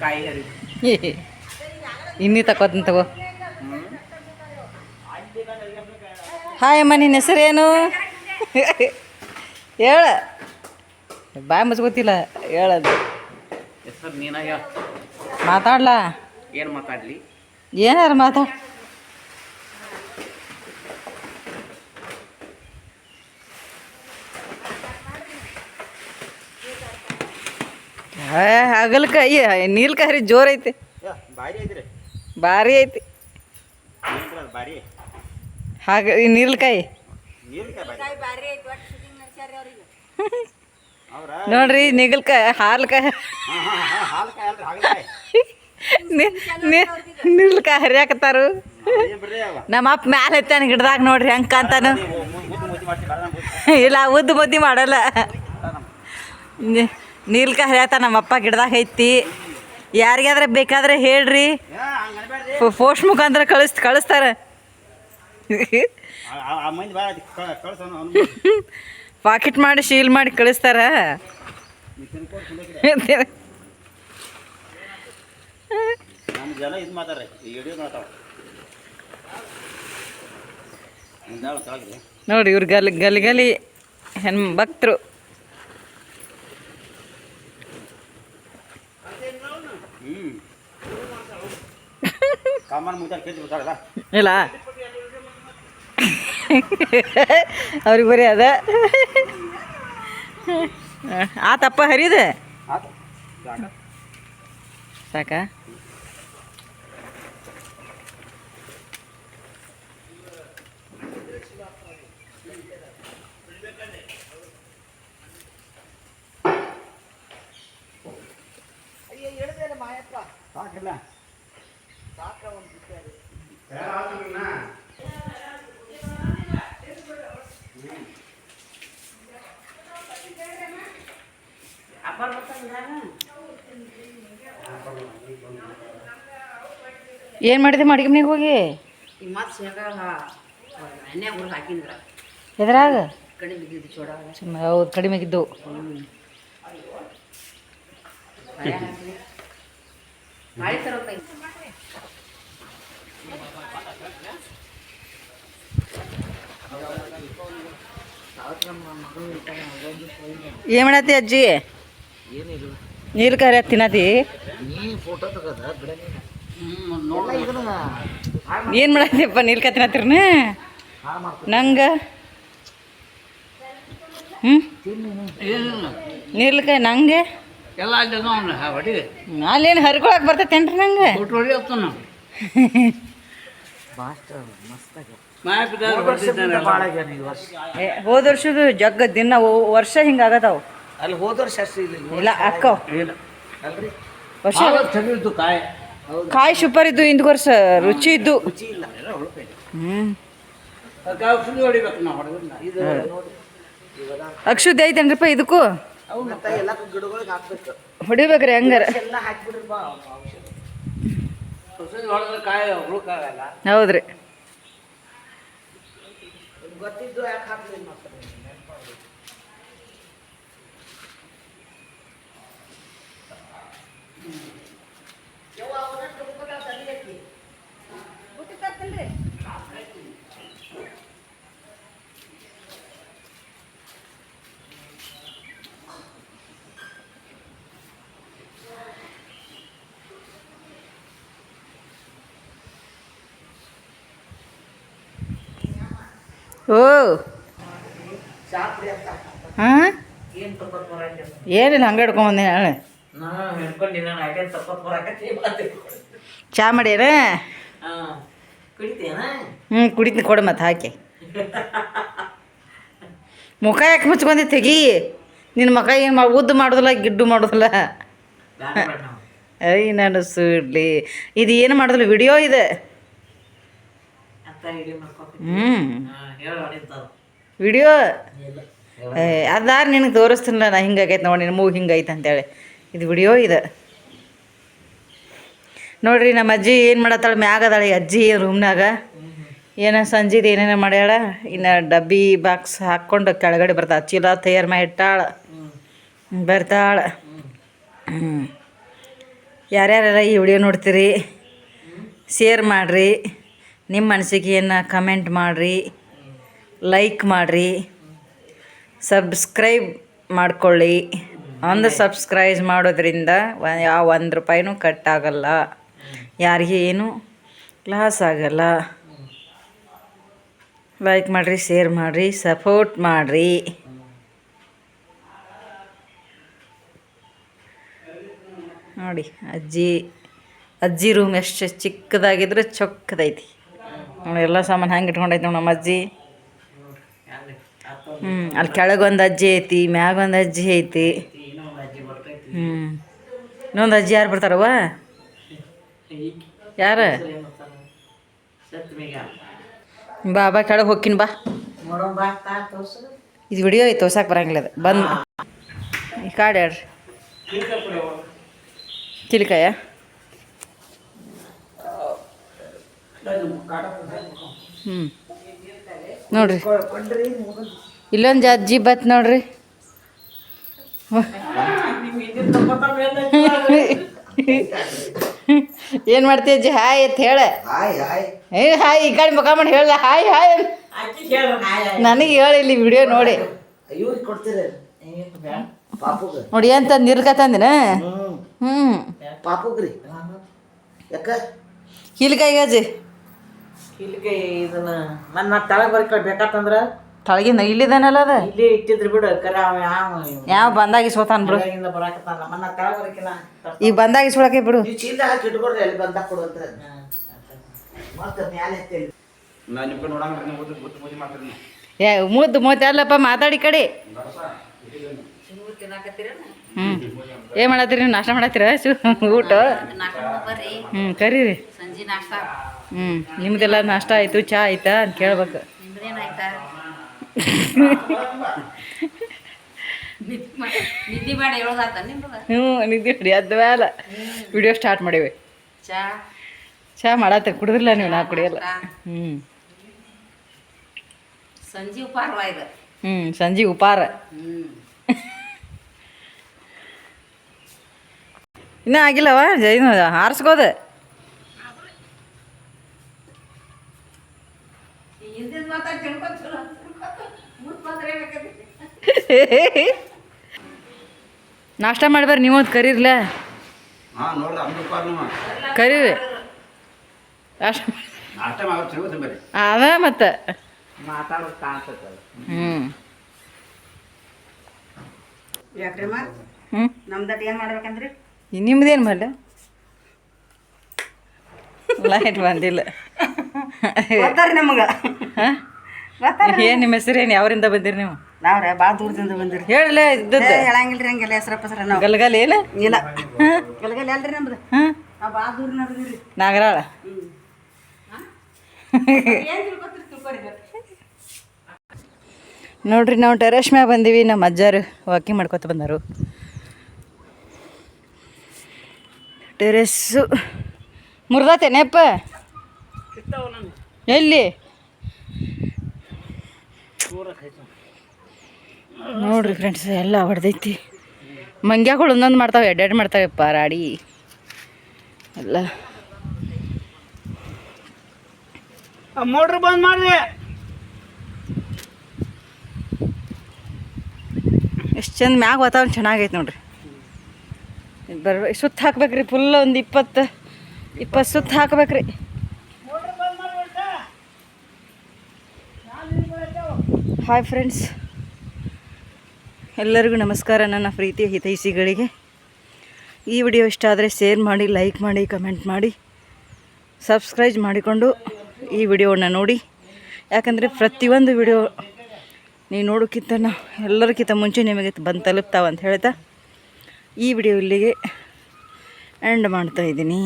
ಕಾಯಿ ಹರಿ ಇನ್ನಿ ತಗೋತೀನಿ ತಗೋ ಹಾಯ್ ಅಮ್ಮ ನಿನ್ನ ಹೆಸರೇನು? ಹೇಳ. ಬಾಯ್ ಮುಚ್ಕೋತಿಲ್ಲ ಹೇಳದು ಹೆಸರು ಮಾತಾಡ್ಲಾ? ಏನು ಮಾತಾಡ್ಲಿ? ಏನಾರು ಮಾತಾಡ್ ಹಗಲ್ಕ ಅಯ್ಯ ನೀಲ್ಕ ಹರಿ ಜೋರ್ ಐತಿ. ಬಾರಿ ಭಾರಿ ಐತಿ. ಬಾರಿ ಹಾಗ ಈ ನೀಲ್ಕಾಯಿ. ನೋಡ್ರಿ ನಿಗಲ್ಕಾಯಿ ಹಾಲ್ಕಾಯಿ. ಹಾಗಲಕಾಯಿ ನೀಲ್ಕಾಯಿ ಹರಿಯಾಕತ್ತಾರು. ನಮ್ಮ ಅಪ್ಪ ಮ್ಯಾಲ ಎತ್ತಾನ ಗಿಡದಾಗ ನೋಡ್ರಿ ಹಂಗ ನಮ್ಗೆ ಇಲ್ಲ ಉದ್ದು ಮುದ್ದಿ ಮಾಡಲ್ಲ. ನಿ- ಹೇಳ್ತ ನಮ್ಮಪ್ಪ ಗಿಡದಾಗ ಐತಿ. ಯಾರಿಗಾದ್ರೆ ಬೇಕಾದ್ರೆ ಹೇಳ್ರಿ. ಪೋಸ್ಟ್ ಮುಖಾಂತರ ಕಳಿಸ್, ಕಳಿಸ್ತಾರ. ಪಾಕೆಟ್ ಮಾಡಿ, ಶೀಲ್ ಮಾಡಿ ಕಳಿಸ್ತಾರ. ನೋಡಿ ಇವ್ರು ಗಲ್, ಗಲಿ ಗಲಿ ಹೆಣ್ ಭಕ್ತರು ಇಲ್ಲ. ಅವ್ರಿಗೆ ಬರೀ ಅದ. ಆತಪ್ಪ ಹರಿದ. ಸಾಕ. ಸಾಕಿಲ್ಲ. ಏನು ಮಾಡಿದೆ ಮಡಿಗೆ ಮನೆಗೆ ಹೋಗಿ? ಎದ್ರಾಗ? ಹೌದು ಕಡಿಮೆ ಆಗಿದ್ದು ಮಾಡಿ ಏನು ಮಾಡತ್ತಿ ಅಜ್ಜಿ? ನೀರು ಕರೆ ತಿನ್ನತಿ ನೀ ಫೋಟೋ ತಗದ ಬಿಡ ಏನು ಮಾಡತ್ತೀಪ್ಪ ಹ್ಮ್ ತಿನ್ನತ್ತಿರ್ನ? ನಂಗೆ? ಹ್ಞೂ ನೀಲ್ಕಾಯಿ ನಂಗೆ? ಎಲ್ಲ ಅಲ್ಲೇನು ಹರ್ಕೊಳಕ್ಕೆ ಬರ್ತೈತೇನ್ರಿ ನಂಗೆ? ಹೋದ ವರ್ಷದ ಜಗ್ಗ ದಿನ ವರ್ಷ ಹಿಂಗಾಗತ್ತಾವ ಆಗತಾವ ಅಲ್ಲಿ ಹೋದ ವರ್ಷ ಇಲ್ಲ ಅಕ್ಕ ಅಕ್ಕವ ಇಲ್ಲ ಅಲ್ರಿ? ವರ್ಷ ಕಾಯಿ ಕಾಯಿ ಸೂಪರ್ ಇದ್ದು ಇಂದು ವರ್ಷ ರುಚಿ ಇದ್ದು. ನೋಡಿ ಅಕ್ಷುದ್ದಿ ಐತೇನ್ರಿಪ್ಪ ಇದಕ್ಕೂ? ಹೊಡಿಬೇಕ್ರಿ ಹಂಗಾರ. ಔಷಧಿ ಹೊಡೆದ್ರೆ ಕಾಯಿ ಉಳ್ಕಾಗಲ್ಲ ಹೌದ್ರಿ. ಗೊತ್ತಿದ್ದು ಯಾಕೆ ಹಾಕ್ಲಿ ಮತ್ತೆ ಓ ಹಾಂ? ಏನಿಲ್ಲ ಹಂಗೆ ಹಿಡ್ಕೊಂಬಂದೆ ಹೇಳಿ. ಚಾ ಮಾಡ್ಯಾರ ಹ್ಞೂ ಕುಡಿತೀನಿ ಕೊಡು ಮತ್ತೆ ಹಾಕಿ. ಮುಖ ಯಾಕೆ ಮುಚ್ಕೊಂಡಿ ತೆಗಿ? ನಿನ್ನ ಮುಖ ಏನು ಉದ್ದು ಮಾಡೋದಿಲ್ಲ ಗಿಡ್ಡು ಮಾಡೋದಿಲ್ಲ? ಅಯ್ಯ ಐ ನಾನು ಸುಡ್ಲಿ. ಇದು ಏನು ಮಾಡೋದಿಲ್ಲ ವಿಡಿಯೋ ಇದೆ. ಹ್ಞೂ ವಿಡಿಯೋ? ಅದಾರ ನಿನಗೆ ತೋರಿಸ್ತೀನಿಲ್ಲ ನಾ ಹಿಂಗಾಗೈತೆ ನೋಡಿ ನಿನ್ನ ಮೂಗು ಹಿಂಗೈತೆ ಅಂತೇಳಿ. ಇದು ವಿಡಿಯೋ ಇದು. ನೋಡ್ರಿ ನಮ್ಮ ಅಜ್ಜಿ ಏನು ಮಾಡತ್ತಾಳೆ ಮ್ಯಾಗ ಅದಾಳೆ ಅಜ್ಜಿ ರೂಮ್ನಾಗ. ಏನೋ ಸಂಜೆದು ಏನೇನೋ ಮಾಡ್ಯಾಳ ಇನ್ನು ಡಬ್ಬಿ ಬಾಕ್ಸ್ ಹಾಕ್ಕೊಂಡು ಕೆಳಗಡೆ ಬರ್ತಾಳೆ ಚೀಲ ತಯಾರು ಮಾಡಿ ಇಟ್ಟಾಳ. ಬರ್ತಾಳ. ಹ್ಞೂ ಯಾರ್ಯಾರೆಲ್ಲ ಈ ವಿಡಿಯೋ ನೋಡ್ತೀರಿ ಶೇರ್ ಮಾಡಿರಿ. ನಿಮ್ಮ ಅನಿಸಿಕೆಯನ್ನು ಕಮೆಂಟ್ ಮಾಡಿರಿ ಲೈಕ್ ಮಾಡಿರಿ ಸಬ್ಸ್ಕ್ರೈಬ್ ಮಾಡ್ಕೊಳ್ಳಿ. ಒಂದು ಸಬ್ಸ್ಕ್ರೈಬ್ ಮಾಡೋದ್ರಿಂದ ಯಾವ ಒಂದು ರೂಪಾಯಿನೂ ಕಟ್ ಆಗಲ್ಲ. ಯಾರಿಗೆ ಏನು ಲಾಸ್ ಆಗಲ್ಲ. ಲೈಕ್ ಮಾಡಿರಿ ಶೇರ್ ಮಾಡಿರಿ ಸಪೋರ್ಟ್ ಮಾಡಿರಿ. ನೋಡಿ, ಅಜ್ಜಿ ಅಜ್ಜಿ ರೂಮ್ ಎಷ್ಟು ಚಿಕ್ಕದಾಗಿದ್ರೆ ಚೊಕ್ಕದೈತಿ. ಎಲ್ಲ ಸಾಮಾನು ಹಂಗೆ ಇಟ್ಕೊಂಡೈತಿ ನೋಡಿ ನಮ್ಮ ಅಜ್ಜಿ. ಹ್ಞೂ ಅಲ್ಲಿ ಕೆಳಗೊಂದು ಅಜ್ಜಿ ಐತಿ ಮ್ಯಾಗೊಂದು ಅಜ್ಜಿ ಐತಿ. ಹ್ಞೂ ಇನ್ನೊಂದು ಅಜ್ಜಿ ಯಾರು ಬರ್ತಾರವ ಯಾರು? ಬಾ ಬಾ ಕೆಳಗೆ ಹೋಗ್ತೀನಿ ಬಾ. ಇದು ವಿಡಿಯೋ ಐತೆ ತೋರ್ಸಕ್ಕೆ ಬರಂಗಿಲ್ಲ ಅದು. ಬಂದು. ಈ ಕಾಡು ಹೇಳ್ರಿ. ಚಿಲಿಕಾಯ ಹ್ಞೂ ನೋಡ್ರಿ. ಇಲ್ಲೊಂದು ಅಜ್ಜಿ ಬತ್ ನೋಡ್ರಿ. ಏನು ಮಾಡ್ತೀಯ ಅಜ್ಜಿ? ಹಾಯ್ ಅಂತ ಹೇಳ. Hi hi. ಏ ಹಾಯ್ ಈ ಕಡೆ ಮುಖ ಮಾಡಿ ಹೇಳ. ಹಾಯ್ ಹಾಯ್ ಅಂತ. ನನಗೆ ಹೇಳಿ ಇಲ್ಲಿ ವಿಡಿಯೋ ನೋಡಿ. ಇವ್ ಕೊಡ್ತೀರ? ಪಾಪುಗ. ನೋಡಿ ಅಂತ ನಿಲ್ಕತ್ತಂದಿನ ಹ್ಮ್. ಹ್ಞೂ ಪಾಪುಗ್ರಿ. ಯಾಕ? ಕೀಲಿಕಾಯಿ ಅಜ್ಜಿ. ಇಲ್ಲಿಗೆ ಇದನ್ನ ನನ್ನ ತಳಗ್ ಬರ್ಕಲ್ ಬೇಕಾತಂದ್ರ ತಳಗಿಂದ ಇಲ್ಲಿದಾನಲ್ಲ ಅದ? ಇಲ್ಲಿ ಇಟ್ಟಿದ್ರಿ ಬಿಡು ಕರೆ ಅವ ಯಾವ ಯಾವ ಬಂದಾಗ ಇಸ್ಕೊತಾನ ಬಿಡು ಕೆಳಗಿಂದ ಬರಾಕತ್ತಾನ ನನ್ನ ತಳಗ್ ಬರಕಿಲ್ಲ ಈಗ ಬಂದಾಗ ಇಸ್ಕೊಳಕ್ಕೆ ಬಿಡು ಚೀಲ ಹಾಕಿ ಇಟ್ಕೊಡ್ರಿ ಅಲ್ಲಿ ಬಂದಾಗ ಕೊಡು ಅಂತ. ಮತ್ತೆ ಮ್ಯಾಲೆ ಎತ್ತೇಳಿ. ನಾನು ನಿಮ್ಗೆ ನೋಡಂಗ್ರಿ ನೀವು ಗೊತ್ತು ಗೊತ್ತು ಪೂಜೆ ಮಾಡ್ತೀನಿ ಏ ಮುದ್ದು ಮೂವತ್ತು ಅಲ್ಲಪ್ಪ ಮಾತಾಡಿ ಕಡೆ. ಹ್ಞೂ ಏನು ಮಾಡತ್ತೀರಿ ನೀವು ನಾಷ್ಟ ಮಾಡತ್ತೀರ ಊಟ? ಹ್ಞೂ ಕರೀರಿ. ಸಂಜೆ ನಾಷ್ಟ? ಹ್ಞೂ ನಿಮ್ದೆಲ್ಲ ನಾಷ್ಟ ಆಯಿತು ಚಾ ಆಯ್ತಾ ಅಂತ ಕೇಳ್ಬೇಕು. ನಿಮ್ದೇನಾಯ್ತಾ ನಿದ್ದೆ ಮಾಡಿ ಹೇಳೋದಾತ ನಿಮ್ದು? ಹ್ಞೂ ನಿದ್ದೆ ಹೊಡಿ ಅದ ಮೇಲೆ ವಿಡಿಯೋ ಸ್ಟಾರ್ಟ್ ಮಾಡೀವಿ. ಚಾ? ಚಾ ಮಾಡತ್ತೆ ಕುಡಿದ್ರಲ್ಲ ನೀವು ನಾ ಕುಡಿಯಲ್ಲ ಹ್ಞೂ ಸಂಜೆ ಉಪಹಾರವ ಇದು? ಹ್ಞೂ ಸಂಜೆ ಉಪಾರ ಹ್ಞೂ ಇನ್ನೂ ಆಗಿಲ್ಲವ? ಜೈನು ಹಾರಿಸ್ಕೋದ ನಾಷ್ಟ ಮಾಡ್ಬಾರ ನೀವು ಅಂತ ಕರೀರ್ಲ ಕರೀರಿ. ನಾಷ್ಟ ನಾಷ್ಟ ಮಾಡಿ ಸಿಗುತ್ತೆ ಬರ್ರಿ ಅದ ಮತ್ತು? ಹ್ಞೂ ಹ್ಞೂ ಏನು ಮಾಡ್ಬೇಕಂದ್ರಿ? ನಿಮ್ದೇನು ಮಾಡಲ? ಲೈಟ್ ಬಂದಿಲ್ಲ. ಗೊತ್ತಾರಿ ನಮಗೆ. ಹಾಂ? ಏನು ನಿಮ್ಮ ಹೆಸರು ಏನು ಯಾವರಿಂದ ಬಂದಿರಿ ನೀವು? ನಾವ್ರೆ ಭಾಳ ದೂರದಿಂದ ಬಂದಿರಿ. ಹೇಳಲೇ ಇದ್ದದ್ದು. ಹೇಳಂಗಿಲ್ರಿ ಹಂಗೆಲ್ಲ ಹೆಸರ ಪಸರ ನಾವು. ಗಲ್ಗಲ್ ಏನು? ಇಲ್ಲ. ಗಲಗಲಿ ಅಲ್ರಿ ನಮ್ದು? ಹಾಂ ನಾವು ಭಾಳ ದೂರ ನಡ್ದಿರಿ ನಾಗರಾಳ. ನೋಡ್ರಿ ನಾವು ಟೆರೇಸ್ ಮ್ಯಾಗ ಬಂದೀವಿ ನಮ್ಮ ಅಜ್ಜಾರು ವಾಕಿಂಗ್ ಮಾಡ್ಕೊತ ಬಂದರು. ಟೆರೇಸ್ಸು ಮುರಿದಾತೇನೆಪ್ಪ ಎಲ್ಲಿ? ನೋಡ್ರಿ ಫ್ರೆಂಡ್ಸ್ ಎಲ್ಲ ಹೊಡೆದೈತಿ. ಮಂಗ್ಯಾಗಳು ಒಂದೊಂದು ಮಾಡ್ತಾವೆ ಎಡ್ಡೆಡ್ ಮಾಡ್ತಾವೆ ರಾಡಿ. ಎಲ್ಲ. ಮೋಟ್ರ್ ಬಂದ್ ಮಾಡ್ರಿ ಎಷ್ಟು ಚಂದ ಮ್ಯಾಗ ವಾತಾವರಣ ಚೆನ್ನಾಗೈತೆ ನೋಡ್ರಿ. ಬರ್ಬೇಕು ಸುತ್ತ ಹಾಕ್ಬೇಕ್ರಿ ಫುಲ್ ಒಂದು ಇಪ್ಪತ್ತು ಇಪ್ಪತ್ತು ಸುತ್ತ ಹಾಕ್ಬೇಕ್ರಿ. ಹಾಯ್ ಫ್ರೆಂಡ್ಸ್ ಎಲ್ಲರಿಗೂ ನಮಸ್ಕಾರ ನನ್ನ ಪ್ರೀತಿಯ ಹಿತೈಷಿಗಳಿಗೆ. ಈ ವಿಡಿಯೋ ಇಷ್ಟ ಆದರೆ ಶೇರ್ ಮಾಡಿ, ಲೈಕ್ ಮಾಡಿ, ಕಮೆಂಟ್ ಮಾಡಿ, ಸಬ್ಸ್ಕ್ರೈಬ್ ಮಾಡಿಕೊಂಡು ಈ ವಿಡಿಯೋವನ್ನು ನೋಡಿ. ಯಾಕಂದರೆ ಪ್ರತಿಯೊಂದು ವಿಡಿಯೋ ನೀವು ನೋಡೋಕ್ಕಿಂತ ನಾವು ಎಲ್ಲರಿಗಿಂತ ಮುಂಚೆ ನಿಮಗೆ ಬಂದು ತಲುಪ್ತಾವಂತ ಹೇಳ್ತಾ ಈ ವಿಡಿಯೋ ಇಲ್ಲಿಗೆ ಎಂಡ್ ಮಾಡ್ತಾ ಇದ್ದೀನಿ.